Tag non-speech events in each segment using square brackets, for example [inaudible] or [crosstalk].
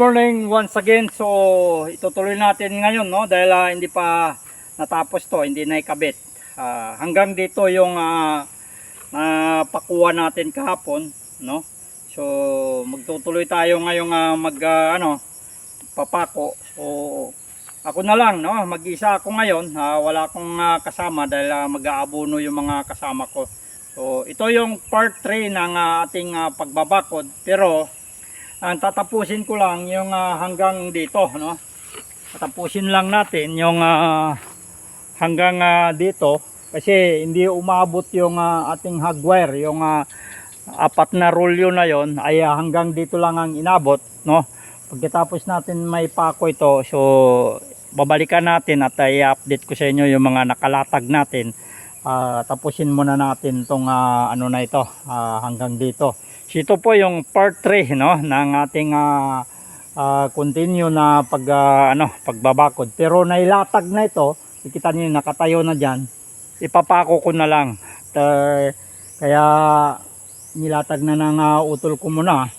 Morning once again. So, itutuloy natin ngayon, no? Dahil ah, hindi pa natapos to, hindi na ikabit. Ah, hanggang dito yung ah, napakuha natin kahapon, no? So, magtutuloy tayo ngayong ah, mag, ah, ano, papako. So, ako na lang, no? Mag-isa ako ngayon. Ah, wala akong ah, kasama dahil ah, mag-aabono yung mga kasama ko. So, ito yung part 3 ng ah, ating ah, pagbabakod. Pero, ang tatapusin ko lang yung ah, hanggang dito, no? Tatapusin lang natin yung ah, hanggang ah, dito kasi hindi umabot yung ah, ating hagwire, yung ah, apat na rolyo na yon ay ah, hanggang dito lang ang inabot, no? Pagkatapos natin may pako ito, so babalikan natin at i-update ko sa inyo yung mga nakalatag natin. Ah, tapusin muna natin tong ah, ano na ito ah, hanggang dito. Ito po yung part 3 no ng ating ah, ah, continue na pag ah, ano pagbabakod. Pero nailatag na ito, nakita niyo nakatayo na diyan. Ipapako ko na lang. Ah, kaya nilatag na ng ah, utol ko muna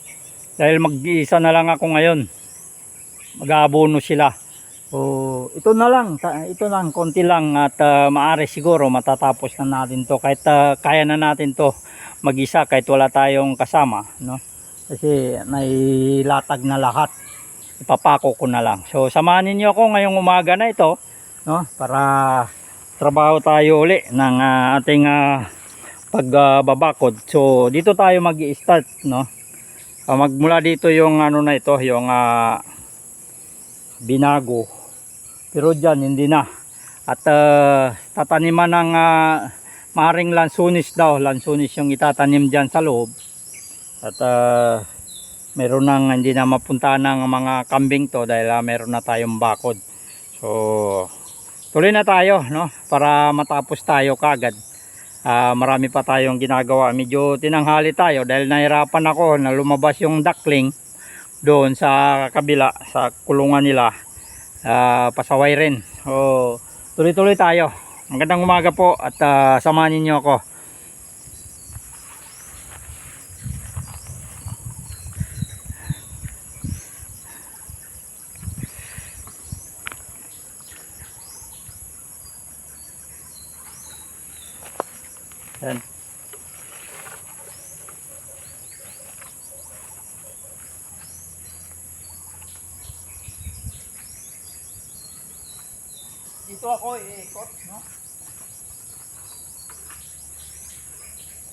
dahil mag-iisa na lang ako ngayon. Mag-aabono sila. So, ito na lang, ito lang, konti lang at ah, maaari siguro matatapos na natin to kahit ah, kaya na natin to mag-isa kahit wala tayong kasama, no? Kasi nailatag na lahat. Ipapako ko na lang. So, samahan niyo ako ngayong umaga na ito, no? Para trabaho tayo uli ng ah, ating ah, pagbabakod. so, dito tayo mag-i-start, no? Ah, magmula dito yung ano na ito, yung ah, binago. Pero dyan, hindi na. At ah, tataniman ng ah, maring lansunis daw. Lansunis yung itatanim dyan sa loob. At ah, meron nang hindi na mapuntahan ng mga kambing to dahil ah, meron na tayong bakod. So, tuloy na tayo, no? Para matapos tayo kagad. Ah, marami pa tayong ginagawa. Medyo tinanghali tayo dahil nahirapan ako na lumabas yung duckling doon sa kabila sa kulungan nila. Ah, pasaway rin. So, tuloy-tuloy tayo. Magandang umaga po at ah, samahan niyo ako. Yan. Dito ako iikot, no?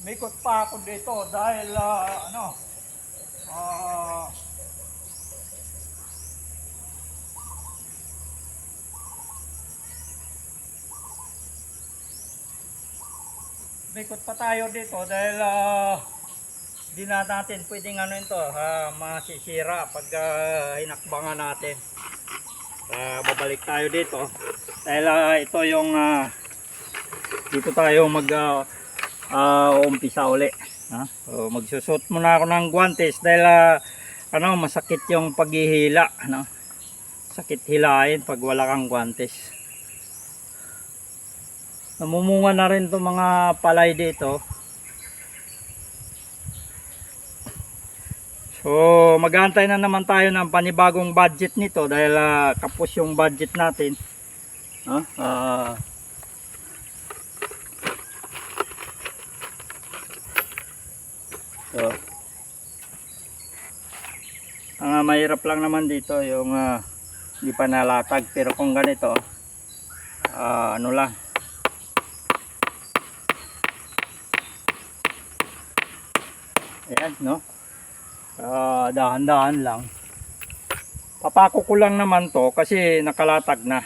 May ikot pa ako dito dahil ah, ano, ah, may ikot pa tayo dito dahil ah, di na natin pwedeng ano ito, ah, masisira pag ah, hinakbangan natin. Ah, babalik tayo dito dahil ah, ito yung ah, dito tayo mag ah, ah, umpisa uli ha? so, magsusot muna ako ng guantes dahil ah, ano masakit yung paghihila ano? sakit hilain pag wala kang guantes namumunga na rin itong mga palay dito So, maghantay na naman tayo ng panibagong budget nito dahil ah, kapos yung budget natin. No? Ah. So, ang ah, mahirap lang naman dito yung ah, hindi pa nalatag pero kung ganito ah, ano lang ayan no Ah, dahan-dahan lang. Papako ko lang naman to kasi nakalatag na.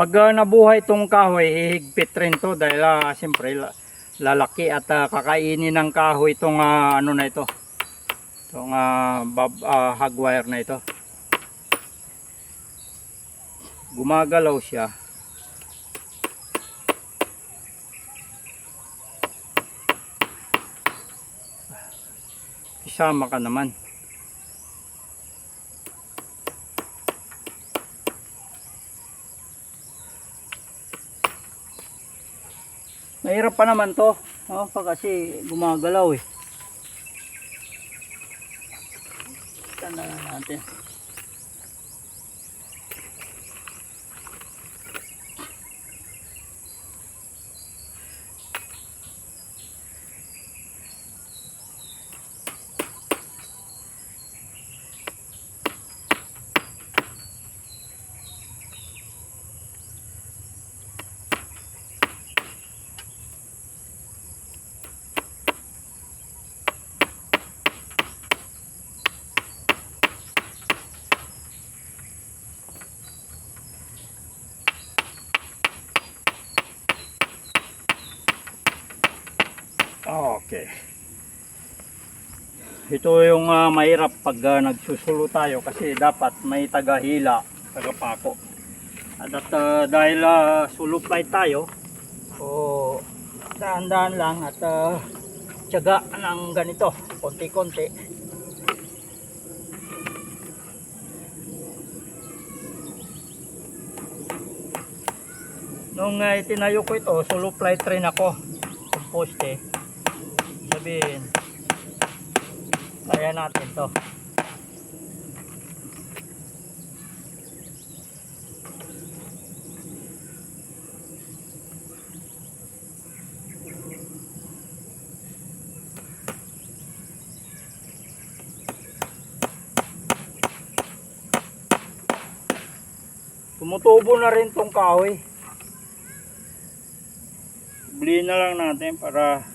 Pag ah, nabuhay itong kahoy, hihigpit rin to dahil ah, siyempre la- lalaki at ah, kakainin ng kahoy itong ah, ano na ito. Itong ah, bab, ah, hog wire na ito. Gumagalaw siya. Isama ka naman. Mahirap pa naman to. Oh, pa kasi gumagalaw eh. Tanda na natin. Ito yung ah, mahirap pag ah, nagsusulo tayo kasi dapat may tagahila, tagapako. At, ah, dahil uh, sulupay tayo, o daan-daan lang at uh, tiyaga ng ganito, konti-konti. Nung uh, itinayo ko ito, sulupay train ako yung poste sabihin kaya natin to. Tumutubo na rin tong kahoy. Bili na lang natin para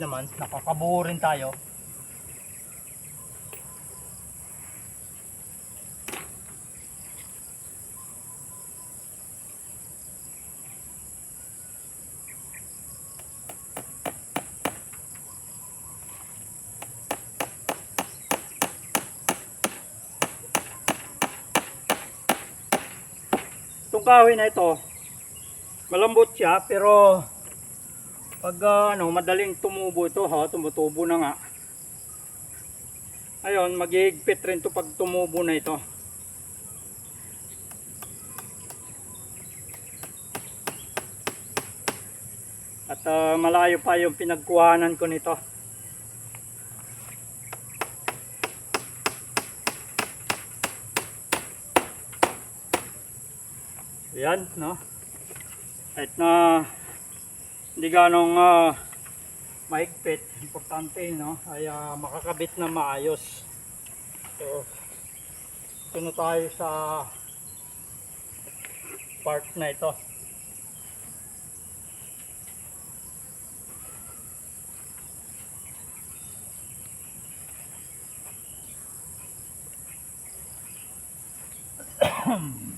Naman, nakakabuo rin tayo. Itong kahoy na ito, malambot siya pero pag ano, madaling tumubo ito ha, tumutubo na nga. Ayun, magigpit rin to pag tumubo na ito. At uh, malayo pa yung pinagkuhanan ko nito. Yan, no? At na uh, hindi ganong ah, mahigpit, importante, no? Ay ah, makakabit na maayos. So, ito na tayo sa part na ito. [clears throat]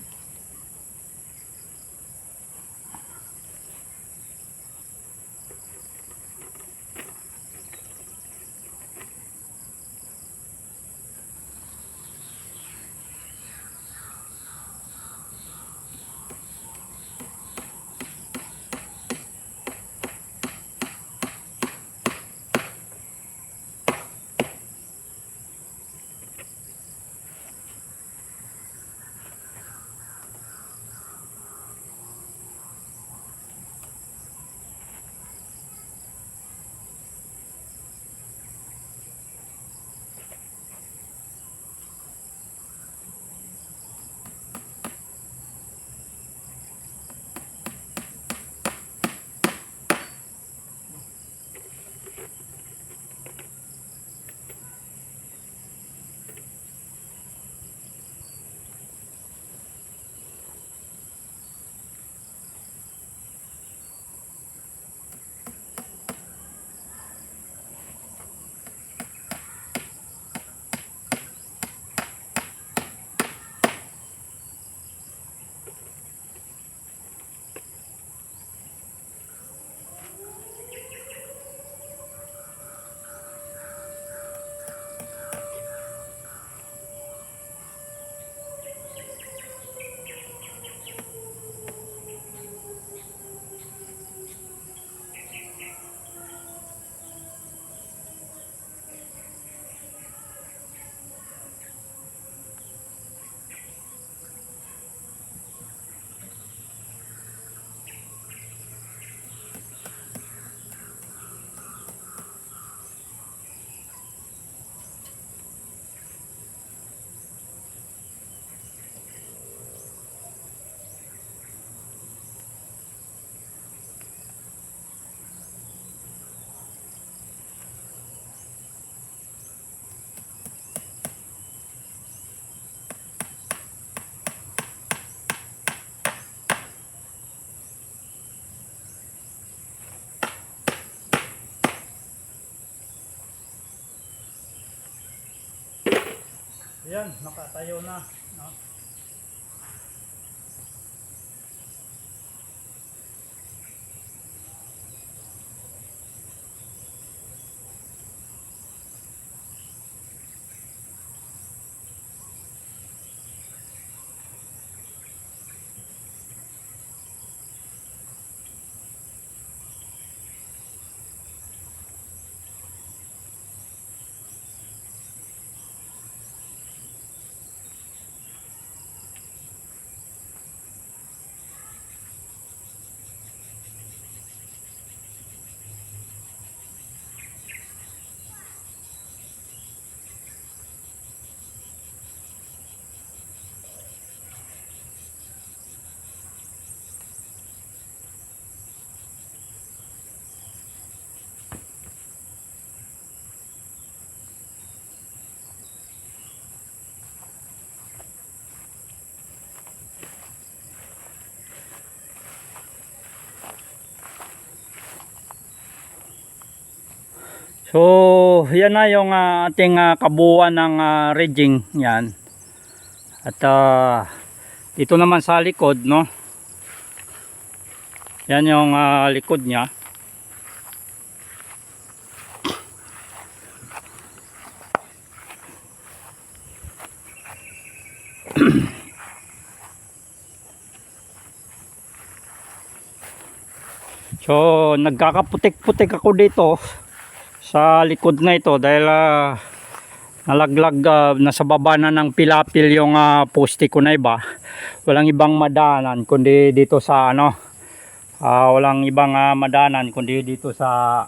Yan, nakatayo na. No? So, yan na yung ah, ating ah, kabuuan ng ah, rigging. Yan. At ah, dito naman sa likod, no? Yan yung ah, likod niya. So, nagkakaputik-putik ako dito sa likod na ito dahil ah, nalaglag ah, nasa baba na ng pilapil yung ah, poste ko na iba walang ibang madanan kundi dito sa ano Ah, walang ibang ah, madanan kundi dito sa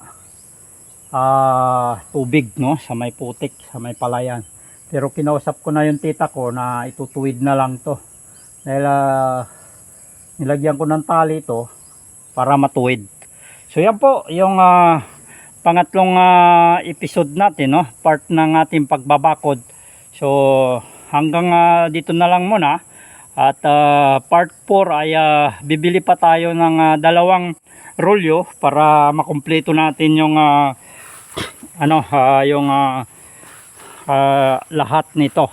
ah, tubig no? Sa may putik sa may palayan. Pero kinausap ko na yung tita ko na itutuwid na lang to. Dahil ah, nilagyan ko ng tali ito para matuwid. So yan po yung ah, pangatlong ah, episode natin no? Part ng ating pagbabakod. So hanggang ah, dito na lang muna. At ah, part 4 ay ah, bibili pa tayo ng ah, dalawang rolyo para makumpleto natin yung ah, ano ah, yung ah, ah, lahat nito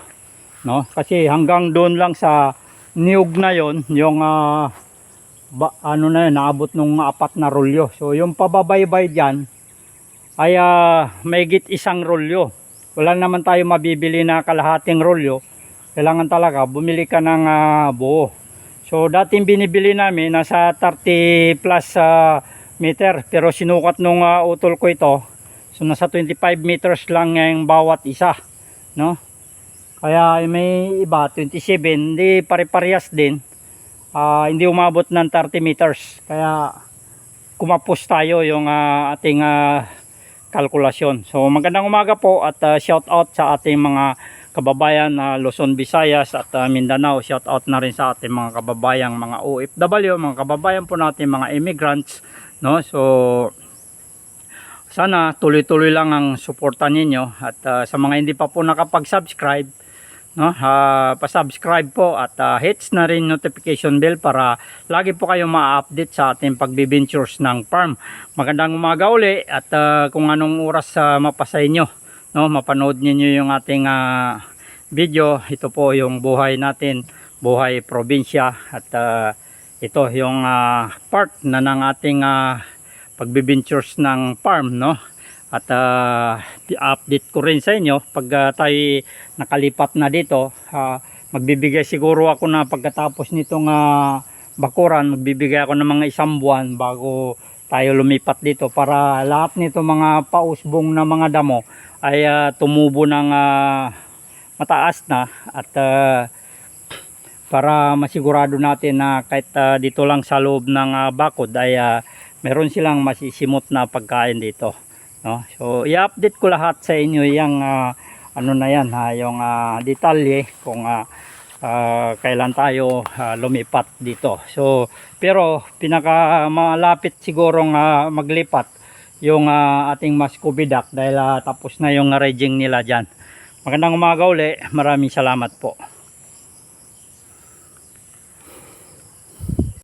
no? Kasi hanggang doon lang sa niyog na yon yung ah, ba, ano na yun naabot nung apat na rolyo so yung pababaybay diyan ay ah, mahigit isang rolyo wala naman tayo mabibili na kalahating rolyo kailangan talaga bumili ka ng ah, buo so dating binibili namin nasa 30 plus ah, meter pero sinukat nung ah, utol ko ito So nasa 25 meters lang yung bawat isa, no? Kaya may iba 27, hindi pare-parehas din. Ah, hindi umabot ng 30 meters. Kaya kumapos tayo yung ah, ating ah, kalkulasyon. So magandang umaga po at ah, shout out sa ating mga kababayan na Luzon, Visayas at ah, Mindanao. Shout out na rin sa ating mga kababayang mga OFW, mga kababayan po natin mga immigrants, no? So sana tuloy-tuloy lang ang suporta ninyo at ah, sa mga hindi pa po nakapag-subscribe no ah, pa-subscribe po at ah, hits na rin notification bell para lagi po kayo ma-update sa ating pagbibintures ng farm. Magandang umaga uli at ah, kung anong oras sa mapasa inyo no mapanood niyo yung ating ah, video. Ito po yung buhay natin, buhay probinsya at ah, ito yung ah, part na ng ating ah, pagbibintures ng farm no at uh, update ko rin sa inyo pag uh, tayo nakalipat na dito uh, magbibigay siguro ako na pagkatapos nitong uh, bakuran magbibigay ako ng mga isang buwan bago tayo lumipat dito para lahat nito mga pausbong na mga damo ay uh, tumubo ng uh, mataas na at uh, para masigurado natin na kahit uh, dito lang sa loob ng uh, bakod ay uh, meron silang masisimot na pagkain dito no? So i-update ko lahat sa inyo yung ah, ano na yan ha yung ah, detalye kung ah, ah, kailan tayo ah, lumipat dito. So pero pinaka malapit sigurong ah, maglipat yung ah, ating maskubidak dahil ah, tapos na yung raging nila dyan. Magandang umaga uli. Maraming salamat po